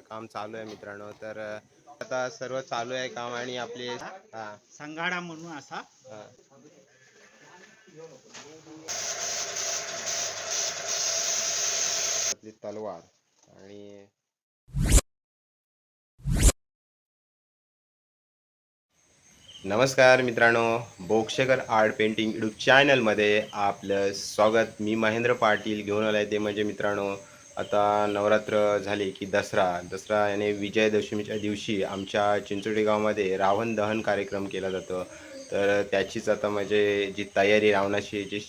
काम चालू आहे मित्रांनो. तर आता सर्व चालू आहे काम आणि आपले संगाडा म्हणून असा. आपली तलवार आणि नमस्कार मित्रांनो. बोक्षकर आर्ट पेंटिंग यूट्यूब चॅनलमध्ये आपलं स्वागत. मी महेंद्र पाटील घेऊन आलो आहे ते म्हणजे मित्रांनो. आता नवरात्र झाले की दसरा. दसरा याने विजयादशमीच्या दिवशी आमच्या चिंचोडी गावामध्ये रावण दहन कार्यक्रम केला जातो. तर त्याचीच आता म्हणजे जी तयारी रावणाची जी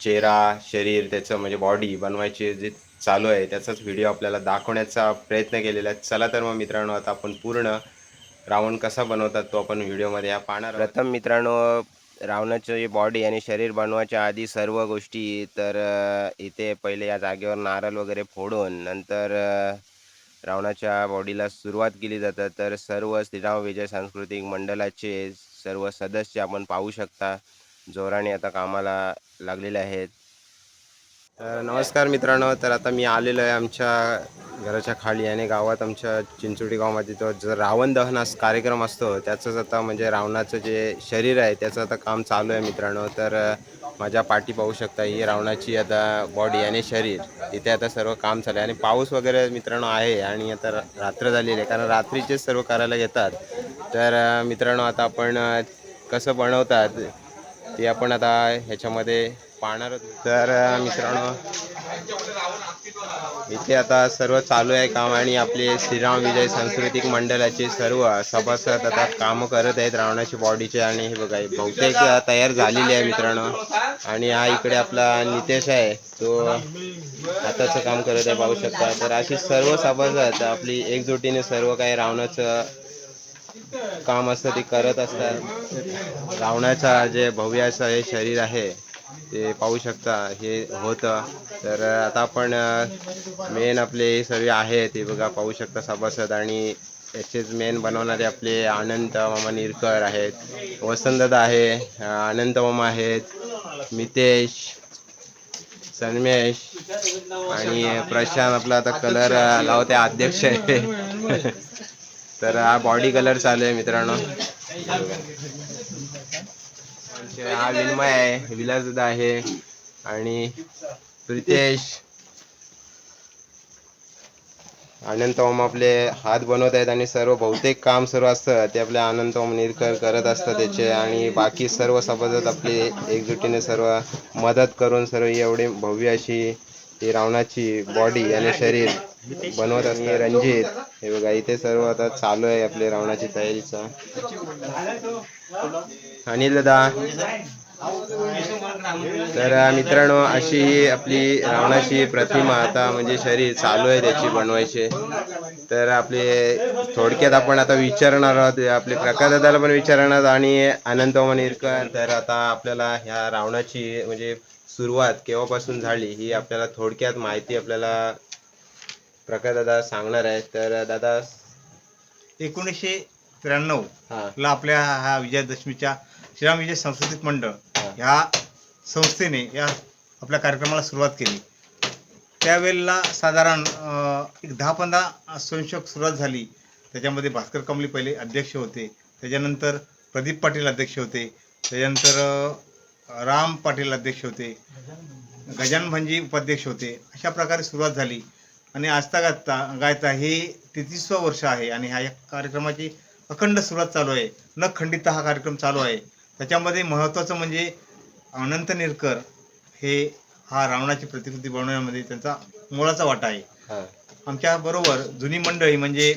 चेहरा शरीर त्याचं म्हणजे बॉडी बनवायची जे चालू आहे त्याचाच व्हिडिओ आपल्याला दाखवण्याचा प्रयत्न केलेला आहे. चला तर मग मित्रांनो आता आपण पूर्ण रावण कसा बनवतात तो आपण व्हिडिओमध्ये या पाहणार प्रथम मित्रांनो रावणाचं जे बॉडी आणि शरीर बनवायच्या आधी सर्व गोष्टी तर इथे पहिले या जागेवर नारळ वगैरे फोडून नंतर रावणाच्या बॉडीला सुरुवात केली जातं. तर सर्व श्रीराम विजय सांस्कृतिक मंडळाचे सर्व सदस्य आपण पाहू शकता. जोराने आता कामाला लागलेले आहेत. तर नमस्कार मित्रांनो तर आता मी आलेलो आहे आमच्या घराच्या खाली आणि गावात आमच्या चिंचोडी गावामध्ये. तो जो रावण दहन अस कार्यक्रम असतो त्याचंच आता म्हणजे रावणाचं जे शरीर आहे त्याचं आता काम चालू आहे मित्रांनो. तर माझ्या पाठी पाहू शकता ही रावणाची आता बॉडी आणि शरीर इथे आता सर्व काम चालू आहे. आणि पाऊस वगैरे मित्रांनो आहे आणि आता रात्र झालेली आहे कारण रात्रीचेच सर्व करायला घेतात. तर मित्रांनो आता आपण कसं बनवतात ते आपण आता ह्याच्यामध्ये पाहणार तर मित्रांनो इथे आता सर्व चालू आहे काम आणि आपले श्रीराम विजय सांस्कृतिक मंडळाचे सर्व सभासद आता कामं करत आहेत रावणाची बॉडीचे आणि हे बघा बहुतेक तयार झालेली आहे मित्रांनो. आणि हा इकडे आपला नितेश आहे तो हाताचं काम करत आहे पाहू शकता. तर अशी सर्व सभासद आपली एकजुटीने सर्व काही रावणाचं काम असतं ते करत असतात. रावणाचा जे भव्य असं हे शरीर आहे ते पाहू शकता हे होतं. तर आता आपण मेन आपले सर्व आहेत ते बघा पाहू शकता सभासद आणि याचेच मेन बनवणारे आपले अनंत मामा निरकर आहेत वसंतदा आहे अनंत मामा आहेत मितेश सन्मेश आणि प्रशांत आपला आता कलर लावते अध्यक्ष आहे. तर हा बॉडी कलर चालू आहे मित्रांनो. आमचे हा विन्मय आहे. विलासदा आहे. आणि प्रितेश. अनंत ओम आपले हात बनवत आहेत आणि सर्व बहुतेक काम सर्व असतं. ते आपले अनंत ओम निरकर करत असतात त्याचे. आणि बाकी सर्व सभासद आपले एकजुटीने सर्व मदत करून सर्व एवढी भव्य अशी ती रावणाची बॉडी आणि शरीर बनवत असते रणजित. हे बघा इथे सर्व आता चालू आहे आपले रावणाची तयारीचा. अनिल दादा. तर मित्रांनो अशी ही आपली रावणाची प्रतिमा आता म्हणजे शरीर चालू आहे त्याची बनवायची. तर आपले थोडक्यात आपण आता विचारणार आहोत आपले प्रकाश दादाला पण विचारणार आणि अनंत मनिरकर तर आता आपल्याला ह्या रावणाची म्हणजे सुरुवात केव्हापासून झाली ही आपल्याला थोडक्यात माहिती आपल्याला प्रकाश दादा सांगणार आहे तर दादा एकोणीसशे त्र्याण्णव हा. ला आपल्या ह्या विजयादशमीच्या श्रीराम विजय सांस्कृतिक मंडळ हा. ह्या संस्थेने या आपल्या कार्यक्रमाला सुरुवात केली. त्यावेळेला साधारण अं, एक दहा पंधरा स्वयंसेवक सुरुवात झाली. त्याच्यामध्ये भास्कर कमली पहिले अध्यक्ष होते. त्याच्यानंतर प्रदीप पाटील अध्यक्ष होते. त्याच्यानंतर अं, राम पाटील अध्यक्ष होते. गजानन भंजी उपाध्यक्ष होते. अशा प्रकारे सुरुवात झाली. आणि आजता गाजता गायता हे तेहतीसवं वर्ष आहे आणि ह्या कार्यक्रमाची अखंड सुरुवात चालू आहे. न खंडित हा कार्यक्रम चालू आहे. त्याच्यामध्ये महत्त्वाचं म्हणजे अनंत निरकर हे हा रावणाची प्रतिकृती बनवण्यामध्ये त्यांचा मोलाचा वाटा आहे. आमच्या बरोबर जुनी मंडळी म्हणजे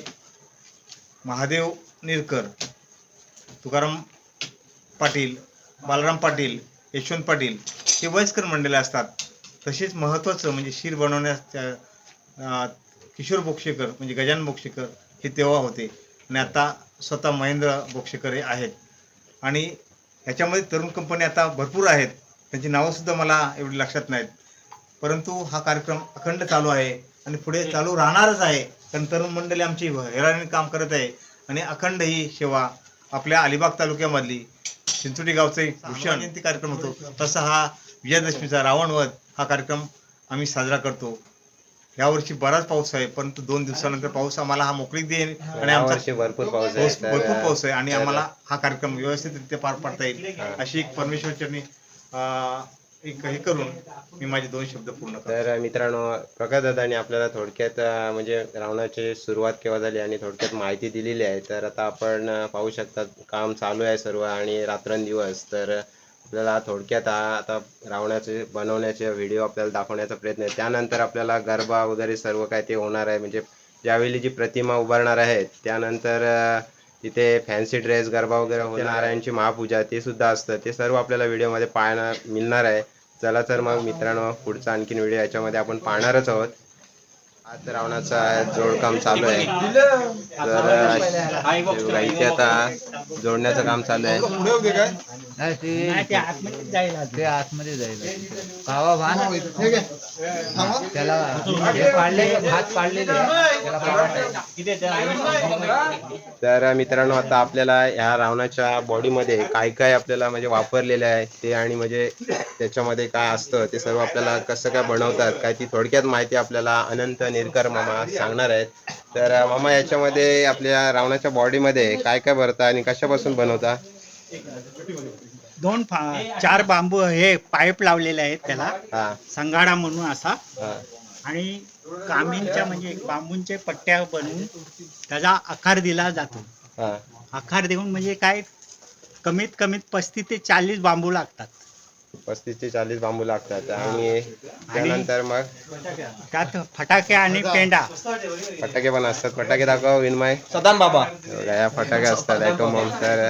महादेव निरकर तुकाराम पाटील बालराम पाटील यशवंत पाटील हे वयस्कर मंडळी असतात. तसेच महत्त्वाचं म्हणजे शिर अं, किशोर बोक्षेकर म्हणजे गजान बोक्षेकर हे तेव्हा होते. आणि आता स्वतः महेंद्र बोक्षेकर हे आहेत. आणि ह्याच्यामध्ये तरुण कंपनी आता भरपूर आहेत. त्यांची नावंसुद्धा मला एवढी लक्षात नाहीत. परंतु हा कार्यक्रम अखंड चालू आहे आणि पुढे चालू राहणारच आहे. कारण तरुण मंडळी आमची हेराने काम करत आहे. आणि अखंड ही सेवा आपल्या अलिबाग तालुक्यामधली चिंचोडी गावचे भूषण जयंती कार्यक्रम होतो. तसा हा विजयादशमीचा रावणवध हा कार्यक्रम आम्ही साजरा करतो. यावर्षी बराच पाऊस आहे परंतु दोन दिवसानंतर पाऊस आम्हाला हा मोकळीक देईल आणि या आमचा वर्षी भरपूर पाऊस आहे. भरपूर पाऊस आहे आणि आम्हाला हा कार्यक्रम व्यवस्थितरित्या पार पाडता येईल. हा. अशी एक परमेश्वरचरणी एक हे करून मी माझे दोन शब्द पूर्ण करतो. तर मित्रांनो प्रकाश दादानी आपल्याला थोडक्यात म्हणजे रावणाची सुरुवात केव्हा झाली आणि थोडक्यात माहिती दिलेली आहे. तर आता आपण पाहू शकता काम चालू आहे सर्व आणि रात्रंदिवस. तर आपल्याला थोडक्यात आता रावणाचे बनवण्याचे व्हिडिओ आपल्याला दाखवण्याचा प्रयत्न आहे. त्यानंतर आपल्याला गरबा वगैरे सर्व काय ते होणार आहे. म्हणजे ज्यावेळी जी प्रतिमा उभारणार आहे त्यानंतर तिथे फॅन्सी ड्रेस गरबा वगैरे होणार नारायणची महापूजा ते सुद्धा असतं. ते सर्व आपल्याला व्हिडिओमध्ये पाहायला मिळणार आहे. चला तर मग मित्रांनो पुढचा आणखीन व्हिडिओ याच्यामध्ये आपण पाहणारच आहोत. आज रावणाचा जोडकाम चालू आहे. तर इथे आता जोडण्याचं काम चालू आहे. नाही ते ते आतमध्ये जाईल ते आतमध्ये जाईल. कावा भान त्याला हे पाडले भात पाडलेले त्याला कावा टाकायचा. तर मित्रांनो आता आपल्याला ह्या रावणाच्या बॉडीमध्ये काय काय आपल्याला म्हणजे वापरलेलं आहे ते आणि म्हणजे त्याच्यामध्ये काय असतं ते सर्व आपल्याला कसं काय बनवतात काय ती थोडक्यात माहिती आपल्याला अनंत निरकर मामा सांगणार आहेत. तर मामा याच्यामध्ये आपल्या रावणाच्या बॉडीमध्ये काय काय भरता आणि कशापासून बनवता? दोन चार बांबू हे पाईप लावलेले आहेत त्याला. संगाडा म्हणून असा. आणि कामींच्या म्हणजे बांबूंचे पट्ट्या बनवून त्याचा आकार दिला जातो. आकार देऊन म्हणजे काय कमीत कमीत पस्तीस ते चाळीस बांबू लागतात. पस्तीस ते चाळीस बांबू लागतात. आणि त्यानंतर मग त्यात फटाके आणि पेंडा. फटाके पण असतात. फटाके दाखव विनमय. सदान बाबा. बघा, या फटाके असतात ॲटोमॉम तर.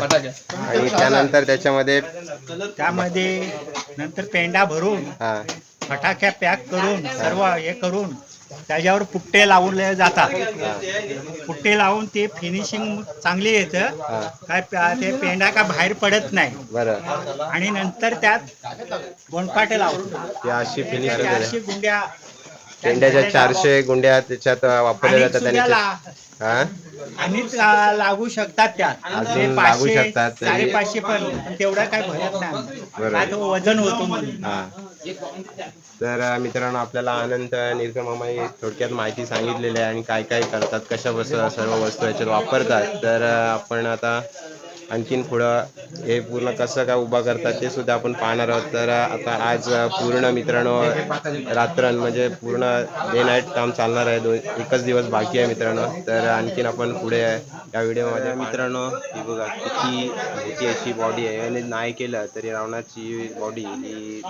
आणि त्यानंतर त्याच्यामध्ये त्यामध्ये नंतर पेंडा भरून हा. फटाक्या पॅक करून सर्व हे करून त्याच्यावर पुट्टे लावले जातात. पुट्टे लावून ते फिनिशिंग चांगली येतं. काय ते पेंडा का बाहेर पडत नाही. बरं. आणि नंतर त्यात गोंडपाटे लावतो ते अशी फिनिश चारशे गुंड्या पेंड्याच्या चारशे गुंड्या त्याच्यात वापरल्या आणि जातात आणि हा? आणि ला- लागू शकतात त्यात अजून ते लागू पाचशे शकतात तरी- साडेपाचशे पण पण तेवढा काय भरत नाही बरोबर. वजन होतो म्हणून. हा. तर अं, मित्रांनो आपल्याला अनंत निरकर मामाई थोडक्यात माहिती सांगितलेली आहे आणि काय काय करतात कशा बस सर्व वस्तू याच्यात वापरतात. तर अं, आपण आता आणखीन पुढं हे पूर्ण कसं काय उभा करतात ते सुद्धा आपण पाहणार आहोत. तर आता आज पूर्ण मित्रांनो रात्र म्हणजे पूर्ण डे नाईट काम चालणार आहे. दोन एकच दिवस बाकी आहे मित्रांनो. तर आणखीन आपण पुढे या व्हिडिओमध्ये मित्रांनो ही बघा किती मोठी अशी बॉडी आहे. आणि नाही केलं तरी रावणाची बॉडी ही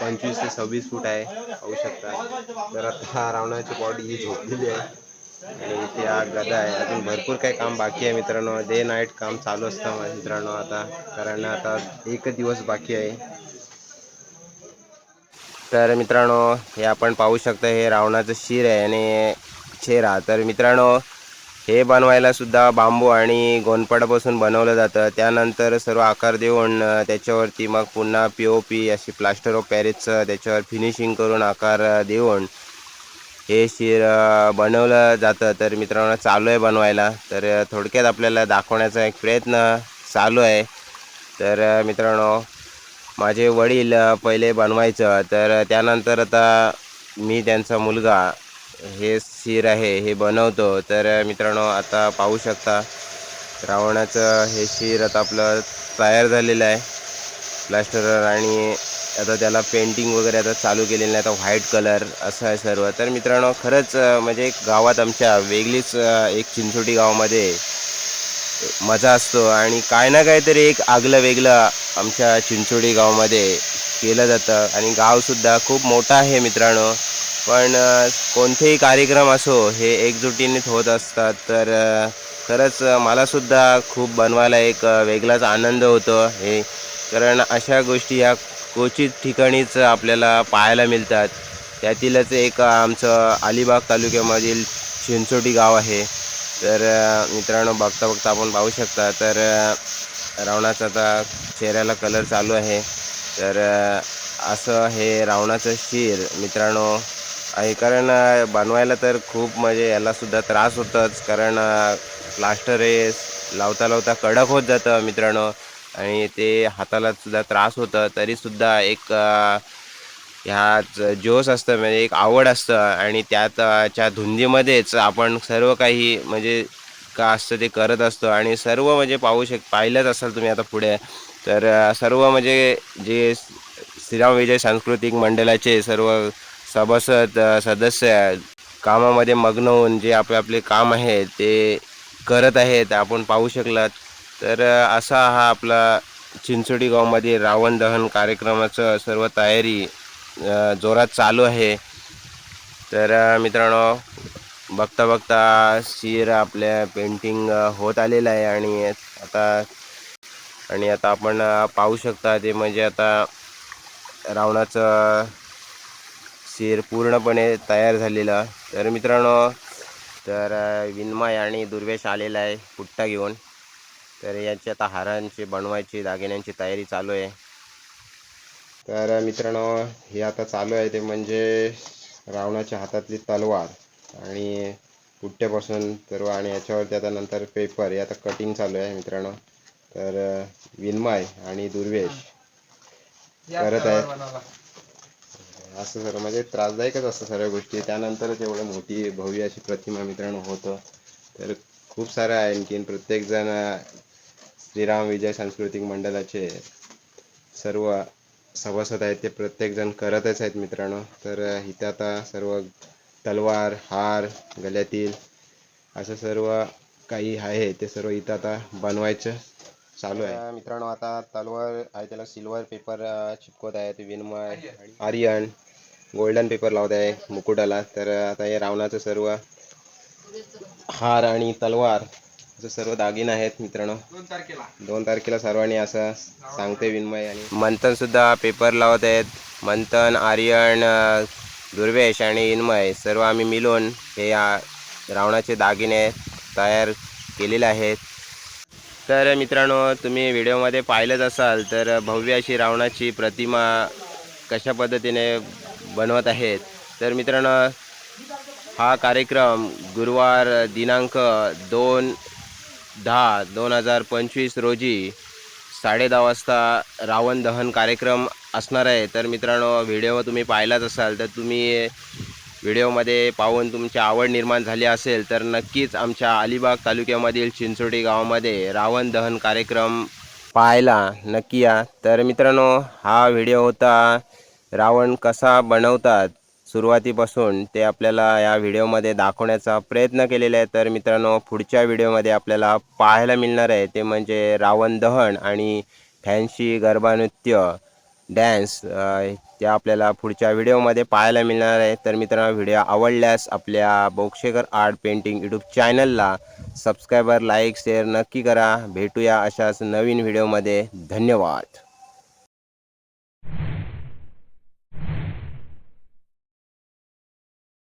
पंचवीस ते सव्वीस फूट आहे. पाहू शकता. तर आता रावणाची बॉडी ही झोपलेली आहे. आणि इथे हा गदा आहे. अजून भरपूर काही काम बाकी आहे मित्रांनो. डे नाईट काम चालू असतं मित्रांनो आता. कारण आता एकच दिवस बाकी आहे. तर मित्रांनो हे आपण पाहू शकता हे रावणाचं शिर आहे आणि चेहरा. तर मित्रांनो हे बनवायला सुद्धा बांबू आणि गोनपाडापासून बनवलं जातं. त्यानंतर सर्व आकार देऊन त्याच्यावरती मग पुन्हा पी ओ पी अशी प्लास्टर ऑफ पॅरिसचं त्याच्यावर फिनिशिंग करून आकार देऊन हे शिर बनवलं जातं. तर मित्रांनो चालू आहे बनवायला. तर थोडक्यात आपल्याला दाखवण्याचा एक प्रयत्न चालू आहे. तर मित्रांनो माझे वडील पहिले बनवायचं. तर त्यानंतर आता मी त्यांचा मुलगा हे शिर आहे हे बनवतो. तर मित्रांनो आता पाहू शकता रावणाचं हे शिर आता आपलं तयार झालेलं आहे. प्लास्टर आणि आता त्याला पेंटिंग वगैरे आता चालू केलेलं नाही आता व्हाईट कलर असं आहे सर्व. तर मित्रांनो खरंच म्हणजे एक गावात आमच्या वेगळीच एक चिंचोटी गावामध्ये मजा असतो. आणि काय ना काहीतरी एक आगलं वेगळं आमच्या चिंचोडी गावामध्ये केलं जातं. आणि गावसुद्धा खूप मोठं आहे मित्रांनो. पण कोणतेही कार्यक्रम असो हे एकजुटीनेच होत असतात. तर खरंच मलासुद्धा खूप बनवायला एक वेगळाच आनंद होतो. हे कारण अशा गोष्टी ह्या क्वचित ठिकाणीच आपल्याला पाहायला मिळतात. त्यातीलच एक आमचं अलिबाग तालुक्यामधील चिंचोटी गाव आहे. तर मित्रांनो बघता बघता आपण पाहू शकता. तर रावणाचा आता चेहऱ्याला कलर चालू आहे. तर असं हे रावणाचं शिर मित्रांनो आहे. कारण बनवायला तर खूप म्हणजे यालासुद्धा त्रास होतोच. कारण प्लास्टर हे लावता लावता कडक होत जातं मित्रांनो. आणि ते हाताला सुद्धा त्रास होतं तरीसुद्धा एक ह्याच जोश असतं म्हणजे एक आवड असतं. आणि त्याच्या धुंदीमध्येच आपण सर्व काही म्हणजे का असतं ते करत असतो. आणि सर्व म्हणजे पाहू शक पाहिलंच असाल तुम्ही आता पुढे तर सर्व म्हणजे जे श्रीराम विजय सांस्कृतिक मंडळाचे सर्व सभासद सदस्य कामामध्ये मग्न होऊन जे आपले आपले काम आहे ते करत आहेत आपण पाहू शकलात. तर असा हा आपला चिंचोडी गावमध्ये रावण दहन कार्यक्रमाचं सर्व तयारी जोरात चालू आहे. तर मित्रांनो बघता बघता शिर आपल्या पेंटिंग होत आलेलं आहे आणि आता आणि आता आपण पाहू शकता ते म्हणजे आता रावणाचं शिर पूर्णपणे तयार झालेलं. तर मित्रांनो तर विनमय आणि दुर्वेश आलेला आहे पुट्टा घेऊन. तर यांची आता हारांची बनवायची दागिन्यांची तयारी चालू आहे. तर मित्रांनो हे आता चालू आहे ते म्हणजे रावणाच्या हातातली तलवार आणि पुट्ट्यापासून सर्व आणि याच्यावरती आता नंतर पेपर हे आता कटिंग चालू आहे मित्रांनो. तर विन्मय आणि दुर्वेश. करत आहेत असं सर्व म्हणजे त्रासदायकच असतं सर्व गोष्टी. त्यानंतरच एवढं मोठी भव्य अशी प्रतिमा मित्रांनो होतं. तर खूप सारं आहे आणखीन. प्रत्येकजण श्रीराम विजय सांस्कृतिक मंडळाचे सर्व सभासद आहेत ते प्रत्येकजण करतच आहेत मित्रांनो. तर इथं इथे आता सर्व तलवार हार गळ्यातील असं सर्व काही आहे ते सर्व इथं आता बनवायचं चालू आहे. मित्रांनो आता तलवार आहे त्याला सिल्वर पेपर चिपकवत आहेत विनमय आर्यन गोल्डन पेपर लावत आहे मुकुटाला. तर आता हे रावणाचं सर्व हार आणि तलवार असं सर्व दागिने आहेत मित्रांनो. दोन तारखेला. सर्वांनी असं सांगते विन्मय आणि मंथन सुद्धा पेपर लावत आहेत. मंथन आर्यन दुर्वेश आणि इन्मय सर्व आम्ही मिळून हे रावणाचे दागिने तयार केलेले आहेत. तर मित्रांनो तुम्ही व्हिडिओमध्ये पाहिलंच असाल तर भव्य अशी रावणाची प्रतिमा कशा पद्धतीने बनवत आहेत. तर मित्रांनो हा कार्यक्रम गुरुवार दिनांक दोन दहा दोन हजार पंचवीस रोजी साडे दहा वाजता रावण दहन कार्यक्रम असणार आहे. तर मित्रांनो व्हिडिओ तुम्ही पाहिलाच असाल तर तुम्ही व्हिडिओमध्ये पाहून तुमची आवड निर्माण झाली असेल तर नक्कीच आमच्या अलिबाग तालुक्यामधील चिंचोटी गावामध्ये रावण दहन कार्यक्रम पाहायला नक्की या. तर मित्रांनो हा व्हिडिओ होता रावण कसा बनवतात सुरुवातीपासून ते आपल्याला या व्हिडिओमध्ये दाखवण्याचा प्रयत्न केलेला आहे तर मित्रांनो पुढच्या व्हिडिओमध्ये आपल्याला पाहायला मिळणार आहे ते म्हणजे रावण दहन आणि फॅन्सी गरबा नृत्य डॅन्स ते आपल्याला पुढच्या व्हिडिओमध्ये पाहायला मिळणार आहे. तर मित्रांनो व्हिडिओ आवडल्यास आपल्या बोक्षेकर आर्ट पेंटिंग यूट्यूब चॅनलला सबस्क्रायबर लाईक शेअर नक्की करा. भेटूया अशाच नवीन व्हिडिओमध्ये. धन्यवाद.